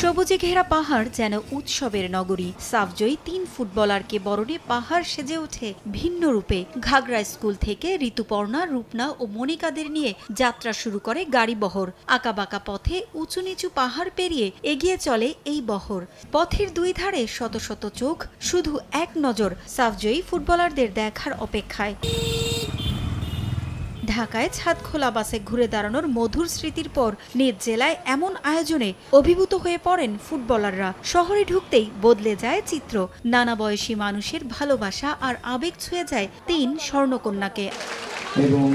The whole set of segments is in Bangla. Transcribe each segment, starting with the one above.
সবুজে ঘেরা পাহাড় যেন উৎসবের নগরী। সাফজয়ী তিন ফুটবলারকে বরণে পাহাড় সেজে ওঠে। ভিন্ন রূপে ঘাগড়া স্কুল থেকে ঋতুপর্ণা, রূপনা ও মনিকাদের নিয়ে যাত্রা শুরু করে গাড়িবহর আঁকাবাঁকা পথে উঁচু নিচু পাহাড় পেরিয়ে এগিয়ে চলে এই বহর। পথের দুই ধারে শত শত চোখ, শুধু এক নজর সাফজয়ী ফুটবলারদের দেখার অপেক্ষায়। ঢাকায় ছাদ খোলা বাসে ঘুরে দাঁড়ানোর মধুর স্মৃতির পর নিজ জেলায় এমন আয়োজনে অভিভূত হয়ে পড়েন ফুটবলাররা। শহরে ঢুকতেই বদলে যায় চিত্র। নানা বয়সী মানুষের ভালোবাসা আর আবেগ ছুঁয়ে যায় তিন স্বর্ণকন্যাকে। এবং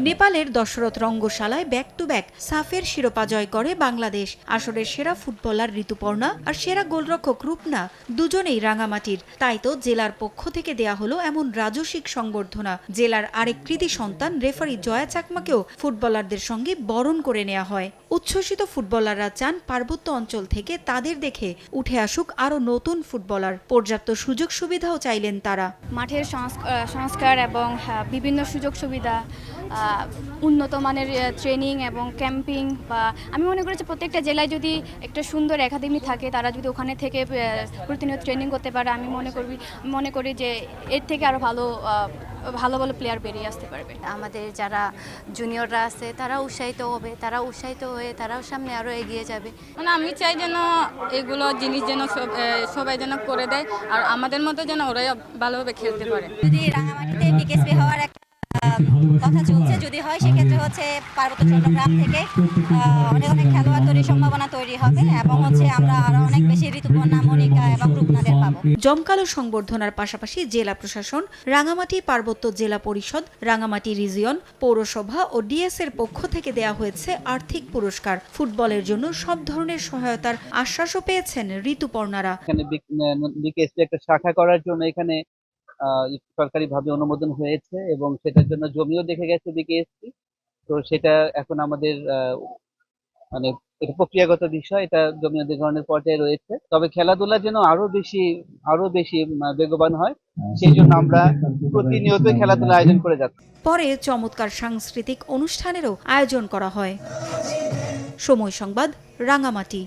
নেপালের দশরথ রঙ্গশালায় ব্যাক টু ব্যাক সাফের শিরোপা জয় করে বাংলাদেশ। আসরের সেরা ফুটবলার ঋতুপর্ণা আর সেরা গোলরক্ষক রূপনা দুজনেই রাঙামাটির। তাই তো জেলার পক্ষ থেকে দেয়া হলো এমন রাজসিক সংবর্ধনা। জেলার আরেক কৃতি সন্তান রেফারি জয়া চাকমাকেও ফুটবলারদের সঙ্গে বরণ করে নেওয়া হয়। উচ্ছ্বসিত ফুটবলাররা চান পার্বত্য অঞ্চল থেকে তাদের দেখে উঠে আসুক আরও নতুন ফুটবলার। পর্যাপ্ত সুযোগ সুবিধাও চাইলেন তারা। মাঠের সংস্ক- সংস্কার এবং হ্যাঁ, বিভিন্ন সুযোগ সুবিধা উন্নত মানের ট্রেনিং এবং ক্যাম্পিং বা আমি মনে করি যে প্রত্যেকটা জেলায় যদি একটা সুন্দর একাডেমি থাকে তারা যদি ওখানে থেকে প্রতিনিয়ত ট্রেনিং করতে পারে আমি মনে করি মনে করি যে এর থেকে আরও ভালো ভালো ভালো প্লেয়ার বেরিয়ে আসতে পারবে। আমাদের যারা জুনিয়ররা আছে তারা উৎসাহিত হবে তারা উৎসাহিত হয়ে তারাও সামনে আরও এগিয়ে যাবে। মানে আমি চাই যেন এগুলো জিনিস যেন সবাই যেন করে দেয় আর আমাদের মতো যেন ওরাই ভালোভাবে খেলতে পারে। যদি রাঙামাটিতে বিকেএসপি কথা চলছে যদি হয় সেক্ষেত্রে হচ্ছে পার্বত্য চট্টগ্রাম থেকে অনেক অনেক খেলোয়াড় তৈরির সম্ভাবনা তৈরি হবে এবং হচ্ছে আমরা আরও অনেক বেশি ঋতুপর্ণা মনিকা এবং রূপনাদের পাবো। জমকালো সংবর্ধনার পাশাপাশি জেলা প্রশাসন রাঙামাটি পার্বত্য জেলা পরিষদ রাঙামাটি রিজিয়ন পৌরসভা ও ডিএস এর পক্ষ থেকে দেয়া হয়েছে আর্থিক পুরস্কার। ফুটবলের জন্য সব ধরনের সহায়তার আশ্বাসও পেয়েছেন ঋতুপর্ণারা। এখানে একটা শাখা করার জন্য এখানে সরকারি ভাবে অনুমোদন হয়েছে এবং সেটার জন্য জমিও দেখে গেছে বিকেএসপি। তো সেটা এখন আমাদের আহ, মানে এটা প্রক্রিয়াগত বিষয় এটা জমি অধিগ্রহণের পর্যায়ে রয়েছে। তবে খেলাধুলা যেন আরও বেশি আরও বেশি বেগবান হয় সেই জন্য আমরা প্রতিনিয়ত খেলাধুলা আয়োজন করে যাচ্ছি। পরে চমৎকার সাংস্কৃতিক অনুষ্ঠানেরও আয়োজন করা হয়। সময় সংবাদ রাঙামাটি।